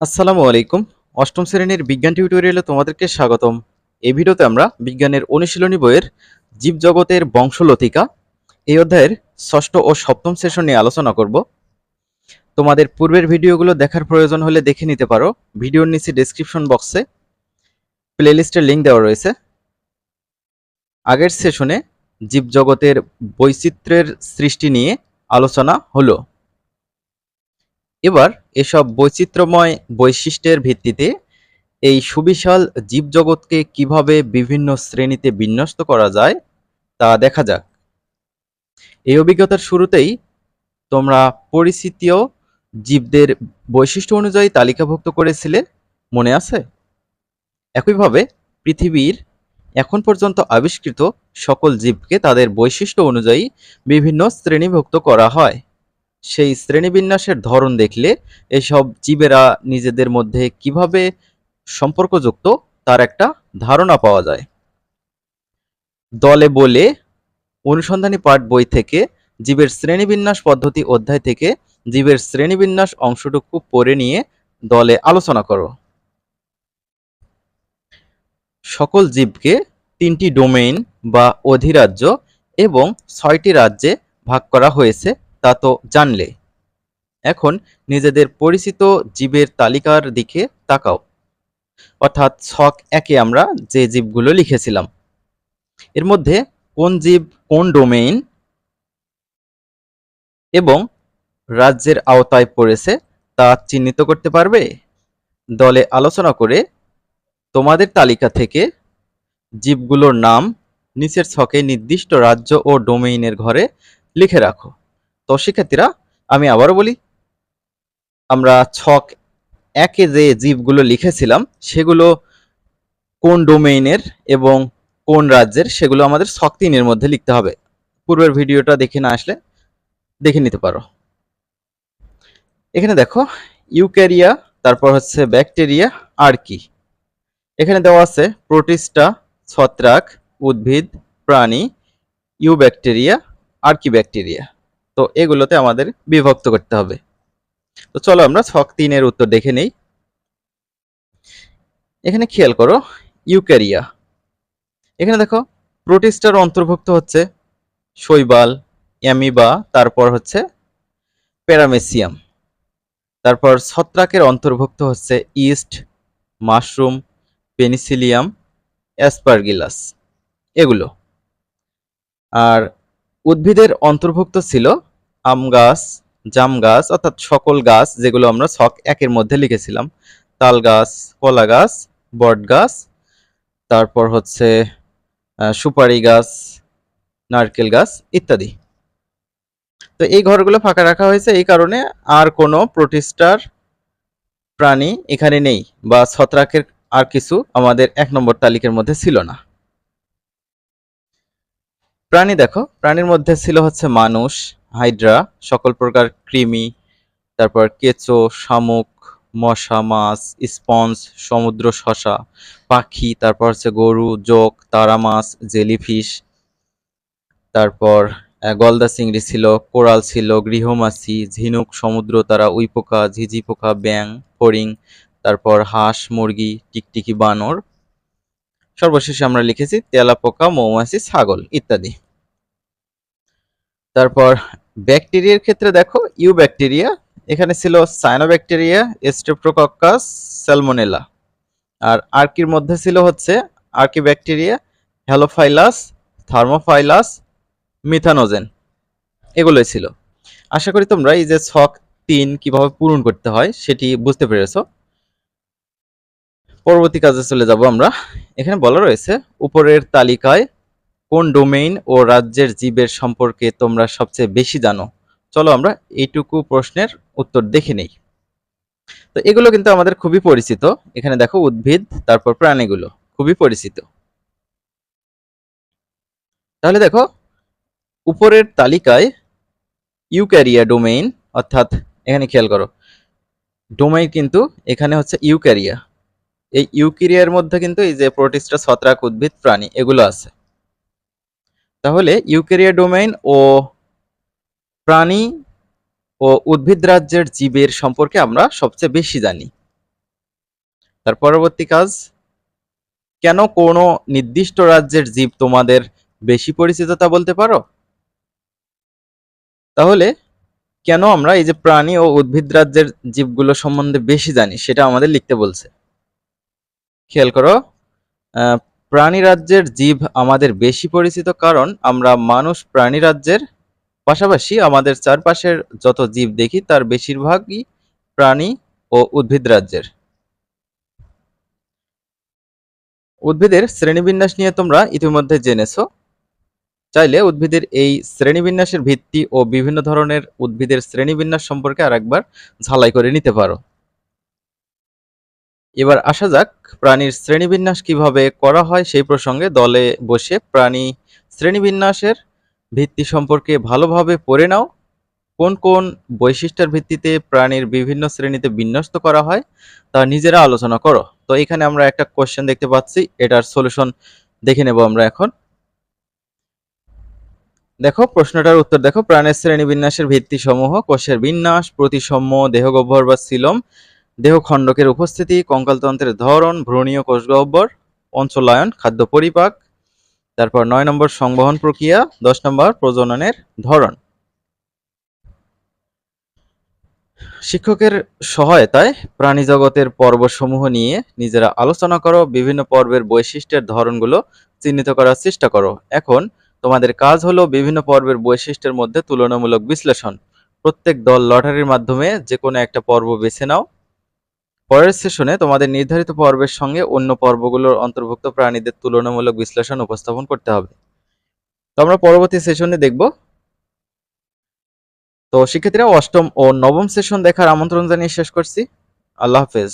আসসালামু আলাইকুম। অষ্টম শ্রেণির বিজ্ঞান টিউটোরিয়ালে তোমাদেরকে স্বাগতম। এই ভিডিওতে আমরা বিজ্ঞানের অনুশীলনী বইয়ের জীবজগতের বংশলতিকা, এই অধ্যায়ের ষষ্ঠ ও সপ্তম সেশন নিয়ে আলোচনা করব। তোমাদের পূর্বের ভিডিওগুলো দেখার প্রয়োজন হলে দেখে নিতে পারো। ভিডিওর নিচে ডেসক্রিপশন বক্সে প্লেলিস্টের লিঙ্ক দেওয়া রয়েছে। আগের সেশনে জীবজগতের বৈচিত্র্যের সৃষ্টি নিয়ে আলোচনা হলো। এবার এসব বৈচিত্র্যময় বৈশিষ্ট্যের ভিত্তিতে এই সুবিশাল জীবজগৎকে কীভাবে বিভিন্ন শ্রেণীতে বিন্যস্ত করা যায় তা দেখা যাক। এই অভিজ্ঞতার শুরুতেই তোমরা পরিচিতীয় জীবদের বৈশিষ্ট্য অনুযায়ী তালিকাভুক্ত করেছিলে, মনে আছে? একইভাবে পৃথিবীর এখন পর্যন্ত আবিষ্কৃত সকল জীবকে তাদের বৈশিষ্ট্য অনুযায়ী বিভিন্ন শ্রেণীভুক্ত করা হয়। সেই শ্রেণীবিন্যাসের ধরন দেখলে এসব জীবেরা নিজেদের মধ্যে কীভাবে সম্পর্কযুক্ত তার একটা ধারণা পাওয়া যায়। দলে বলে অনুসন্ধানী পাঠ বই থেকে জীবের শ্রেণীবিন্যাস পদ্ধতি অধ্যায় থেকে জীবের শ্রেণীবিন্যাস অংশটুকু পড়ে নিয়ে দলে আলোচনা করো। সকল জীবকে তিনটি ডোমেইন বা অধিরাজ্য এবং ছয়টি রাজ্যে ভাগ করা হয়েছে। তা তো জানলে। এখন নিজেদের পরিচিত জীবের তালিকার দিকে তাকাও। অর্থাৎ ছক একে আমরা যে জীবগুলো লিখেছিলাম। এর মধ্যে কোন জীব কোন ডোমেইন এবং রাজ্যের আওতায় পড়েছে তা চিহ্নিত করতে পারবে? দলে আলোচনা করে তোমাদের তালিকা থেকে জীবগুলোর নাম নিচের ছকে নির্দিষ্ট রাজ্য ও ডোমেইনের ঘরে লিখে রাখো। তো শিক্ষার্থীরা, আমি আবারও বলি, আমরা ছক একে যে জীবগুলো লিখেছিলাম, সেগুলো কোন ডোমেইনের এবং কোন রাজ্যের, সেগুলো আমাদের ছক তিনের মধ্যে লিখতে হবে। পূর্বের ভিডিওটা দেখে না আসলে দেখে নিতে পারো। এখানে দেখো, ইউক্যারিয়া, তারপর হচ্ছে ব্যাকটেরিয়া, আর কি। এখানে দেওয়া আছে, প্রোটিস্টা, ছত্রাক, উদ্ভিদ, প্রাণী ইউ ব্যাকটেরিয়া আর কি ব্যাকটেরিয়া। তো এগুলোতে আমাদের বিভক্ত করতে হবে। তো চলো আমরা ছক তিনের উত্তর দেখে নেই। এখানে খেয়াল করো, ইউক্যারিয়া। এখানে দেখো, প্রোটিস্টার অন্তর্ভুক্ত হচ্ছে শৈবাল, অ্যামিবা, তারপর হচ্ছে প্যারামেসিয়াম। তারপর ছত্রাকের অন্তর্ভুক্ত হচ্ছে ইস্ট, মাশরুম, পেনিসিলিয়াম, অ্যাসপারগিলাস। এগুলো। আর উদ্ভিদের অন্তর্ভুক্ত ছিল আম গাছ, জাম গাছ, অর্থাৎ সকল গাছ যেগুলো আমরা ছক একের মধ্যে লিখেছিলাম। তাল গাছ, কলা গাছ, বট গাছ, তারপর হচ্ছে সুপারি গাছ, নারকেল গাছ ইত্যাদি। তো এই ঘরগুলো ফাঁকা রাখা হয়েছে এই কারণে আর কোনো প্রোটিস্টার প্রাণী এখানে নেই বা ছত্রাকের আর কিছু আমাদের এক নম্বর তালিকার মধ্যে ছিল না। প্রাণী দেখো, প্রাণীর মধ্যে ছিল হচ্ছে মানুষ, হাইড্রা, সকল প্রকার কৃমি, তারপর কেঁচো, শামুক, মশা, মাছ, স্পঞ্জ, সমুদ্র শশা, পাখি, তারপর হচ্ছে গরু, জোক, তারা মাছ, জেলিফিশ, তারপর গলদা চিংড়ি ছিল, কোরাল ছিল গৃহমাছি ঝিনুক, সমুদ্র, তারা উইপোকা ঝিঝি পোকা ব্যাং ফড়িং, তারপর হাঁস, মুরগি, টিকটিকি, বানর সর্বশেষে আমরা লিখেছি তেলাপোকা মৌমাছি, ছাগল ইত্যাদি। তারপর ব্যাকটেরিয়ার ক্ষেত্রে দেখো ইউ ব্যাকটেরিয়া এখানে ছিল সাইনোব্যাকটেরিয়া স্টেপ্টোকক্কাস স্যালমোনেলা আর আর্কির মধ্যে ছিল হচ্ছে আর্কি ব্যাকটেরিয়া হ্যালোফাইলাস থার্মোফাইলাস মিথানোজেন এগুলোই ছিল। আশা করি তোমরা এই যে ছক তিন কীভাবে পূরণ করতে হয় সেটি বুঝতে পেরেছ। পরবর্তী কাজে চলে যাব আমরা। এখানে বলা রয়েছে, উপরের তালিকায় কোন ডোমেইন ও রাজ্যের জীবের সম্পর্কে তোমরা সবচেয়ে বেশি জানো? চলো আমরা এইটুকু প্রশ্নের উত্তর দেখে নেই। তো এগুলো কিন্তু আমাদের খুবই পরিচিত। এখানে দেখো উদ্ভিদ, তারপর প্রাণীগুলো, খুবই পরিচিত। তাহলে দেখো, উপরের তালিকায় ইউক্যারিয়া ডোমেইন অর্থাৎ এখানে খেয়াল করো ডোমেইন কিন্তু এখানে হচ্ছে ইউক্যারিয়া। এই ইউক্যারিয়ার মধ্যে কিন্তু এই যে প্রোটিস্টা ছত্রাক, উদ্ভিদ, প্রাণী, এগুলো আছে। তাহলে ইউকেরিয়া ডোমেইন ও প্রাণী ও উদ্ভিদ রাজ্যের জীবের সম্পর্কে আমরা সবচেয়ে বেশি জানি। তার পরবর্তী কাজ, কেন কোনো নির্দিষ্ট রাজ্যের জীব তোমাদের বেশি পরিচিত তা বলতে পারো? তাহলে কেন আমরা এই যে প্রাণী ও উদ্ভিদ রাজ্যের জীবগুলো সম্বন্ধে বেশি জানি সেটা আমাদের লিখতে বলছে। খেয়াল করো প্রাণী রাজ্যের জীব আমাদের বেশি পরিচিত কারণ আমরা মানুষ প্রাণী রাজ্যের পাশাপাশি আমাদের চারপাশের যত জীব দেখি তার বেশিরভাগই প্রাণী ও উদ্ভিদ রাজ্যের। উদ্ভিদের শ্রেণীবিন্যাস নিয়ে তোমরা ইতিমধ্যে জেনেছো। চাইলে উদ্ভিদের এই শ্রেণীবিন্যাসের ভিত্তি ও বিভিন্ন ধরনের উদ্ভিদের শ্রেণীবিন্যাস সম্পর্কে আরেকবার ঝালাই করে নিতে পারো। এবার আসা যাক, প্রাণীর শ্রেণীবিন্যাস কীভাবে করা হয় সেই প্রসঙ্গে দলে বসে প্রাণী শ্রেণীবিন্যাসের ভিত্তি সম্পর্কে ভালোভাবে পড়ে নাও। কোন কোন বৈশিষ্ট্যের ভিত্তিতে প্রাণীর বিভিন্ন শ্রেণীতে বিন্যস্ত করা হয় তা নিজেরা আলোচনা করো। তো এখানে আমরা একটা কোশ্চেন দেখতে পাচ্ছি, এটার সলিউশন দেখে নেব আমরা এখন। দেখো, প্রশ্নটার উত্তর দেখো। প্রাণের শ্রেণীবিন্যাসের ভিত্তি সমূহ কোষের বিন্যাস, প্রতিসম্য দেহগহ্বর বা সিলম দেহ খণ্ডকের উপস্থিতি, কঙ্কালতন্ত্রের ধরন, ভ্রূণীয় কোষগহ্বর অঞ্চলায়ন, খাদ্য পরিপাক, তারপর নয় নম্বর সংবহন প্রক্রিয়া, দশ নম্বর প্রজননের ধরন। শিক্ষকের সহায়তায় প্রাণী জগতের পর্বসমূহ নিয়ে নিজেরা আলোচনা করো, বিভিন্ন পর্বের বৈশিষ্ট্যের ধরনগুলো চিহ্নিত করার চেষ্টা করো। এখন তোমাদের কাজ হলো বিভিন্ন পর্বের বৈশিষ্ট্যের মধ্যে তুলনামূলক বিশ্লেষণ। প্রত্যেক দল লটারির মাধ্যমে যে কোনো একটা পর্ব বেছে নাও পরের সেশনে তোমাদের নির্ধারিত পর্বের সঙ্গে অন্য পর্বগুলোর অন্তর্ভুক্ত প্রাণীদের তুলনামূলক বিশ্লেষণ উপস্থাপন করতে হবে। তো আমরা পরবর্তী সেশনে দেখব। তো শিক্ষার্থীরা অষ্টম ও নবম সেশন দেখার আমন্ত্রণ জানিয়ে শেষ করছি। আল্লাহ হাফেজ।